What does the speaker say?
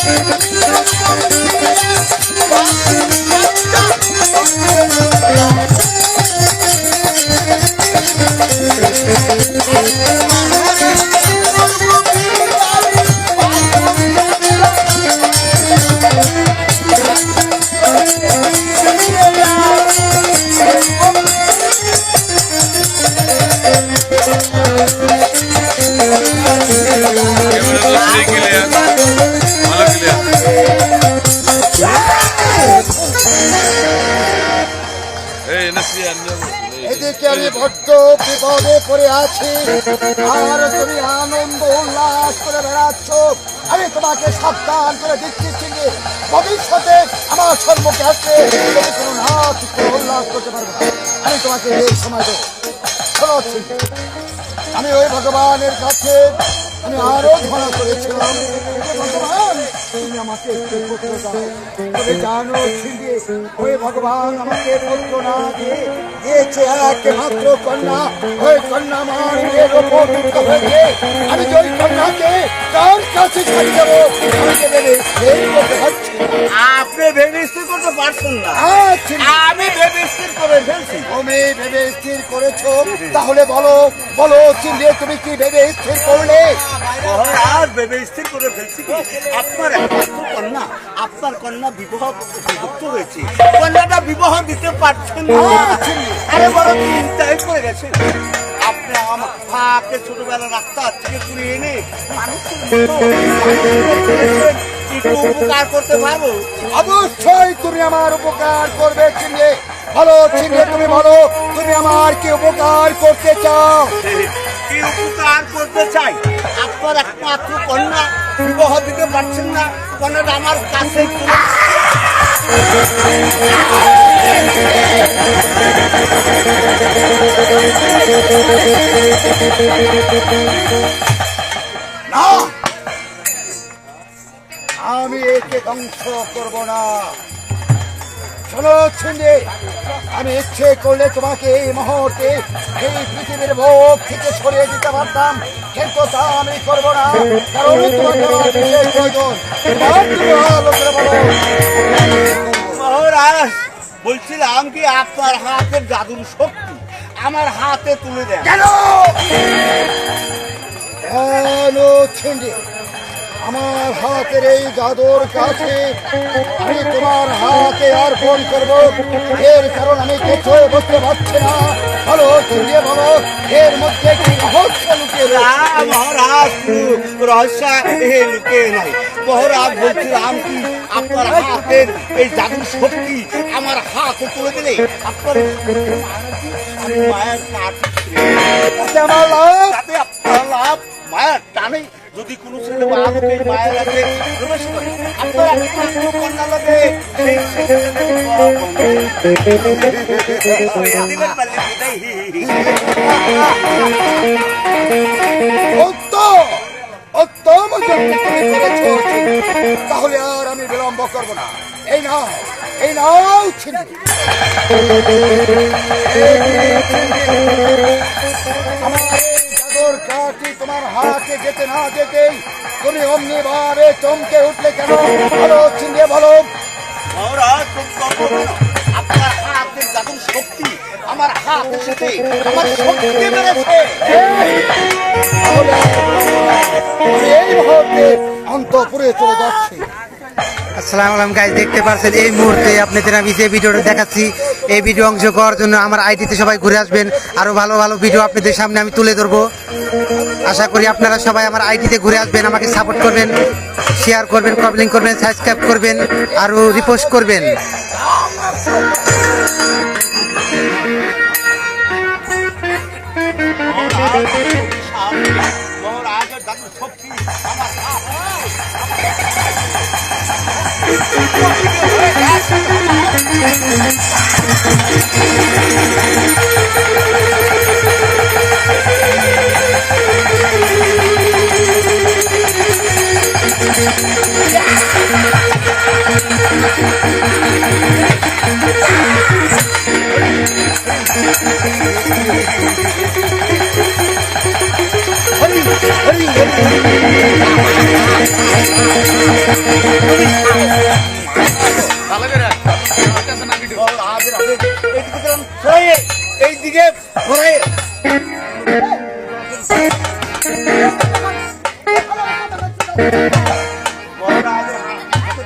Camera এদিকে আমি বড্ড বিপদে পড়ে আছি। আর তুমি আনন্দ, উল্লাস করে বেড়াচ্ছ। আমি তোমাকে সাবধান করে দিচ্ছি চিনি ভবিষ্যতে আমার সম্মুখে আসছে কোনো উল্লাস করতে পারবে আমি তোমাকে এই সময় আমি ওই ভগবানের কাছে আমি আরও ধরা করেছিলাম। ভগবান! তুমি আমাকে পুত্র দাও। জানো ভগবান আমাকে পুত্র না দিয়ে দিয়েছে এক মাত্র কন্যা। ওই কন্যা আমার মেয়ের ওপর যুক্ত হয়েছে আমি ওই কন্যাকে তার কাছে ছাড়ি দেবো। আমাকে ভেবে এই করতে পারছি আপনি ভেবে স্থির করতে পারছেন না। আমি ভেবে স্থির করে ফেলছি। তুমি ভেবে স্থির করেছ। তাহলে বলো বলো চিন্দি তুমি কি ভেবে স্থির করলে? আর ভেবে স্থির করে ফেলছি আপনার একমাত্র কন্যা আপনার কন্যা বিবাহ হয়েছে। কন্যাটা বিবাহ দিতে পারছেন না। আরে বড় চিন্তায় পড়ে গেছেন। আপনি আমার ফাঁকে ছোটবেলা রাস্তা থেকে তুলে এনে মানুষের মতো উপকার করতে পারব অবশ্যই তুমি আমার উপকার করবে চিনে ভালো চিনে তুমি বলো তুমি আমার কি উপকার করতে চাও? কি উপকার করতে চাই? আপনার একমাত্র কন্যা বিবাহ দিতে পারছেন না আমার কাছে আমি একে ধ্বংস করব না। শোনো আমি ইচ্ছে করলে তোমাকে এই মুহূর্তে এই পৃথিবীর ভোগ থেকে সরিয়ে দিতে পারতাম কিন্তু তা আমি করব না কারণ তোমাকে আমার বিশেষ প্রয়োজন। ভালো করে বলো। মহারাজ বলছিলাম কি আপনার হাতের জাদুর শক্তি? আমার হাতে তুলে দেন। কেন ছিন্দি? আমার হাতের এই জাদুর কাছে আমি তোমার হাতে আর ফোন করব। এর কারণ আমি কিছুই বুঝতে পারছি না। বলো ছিন্দি বলো এর মধ্যে কি রহস্য লুকিয়ে? মহারাজ রহস্য লুকিয়ে নাই। মহারাজ বলছিলাম কি আপনার হাতের এই জাদুর শক্তি আমার হাতে তুলে দিলে আপনার মায়ের কাঠ আমার লাভ? আপনার লাভ মায়ের টানে যদি কোনো ছেলে মায়ের কাছে লাগে তাহলে আর আমি বিলম্ব করব না। এই নাও এই নাও আমার এই তোমার হাতে যেতে না যেতেই তুমি অমনি ভাবে চমকে উঠলে কেন? ভালো চিনিয়ে বলো। আপনার হাতের জাদুর শক্তি আমার হাত সাথে আমার শক্তি বেড়েছে। এই মুহূর্তে অন্তপুরে চলে যাচ্ছি। আসসালামু গাইজ দেখতে পাচ্ছেন এই মুহূর্তে আপনাদের আমি যে ভিডিওটা দেখাচ্ছি, এই ভিডিও অংশ করার জন্য আমার আইডিতে সবাই ঘুরে আসবেন। আরও ভালো ভালো ভিডিও আপনাদের সামনে আমি তুলে ধরবো। আশা করি আপনারা সবাই আমার আইডিতে ঘুরে আসবেন, আমাকে সাপোর্ট করবেন শেয়ার করবেন কমেন্ট করবেন সাবস্ক্রাইব করবেন, আরও রিপোস্ট করবেন। মহারাজের জাদু শক্তি আমার হাত। ভালো করে আসতেছে না ভিডিও মহারাজের হাতে এইদিকে দিলাম ঘোরাইয়ে, এইদিকে ঘোরাইয়ে। মহারাজের হাতে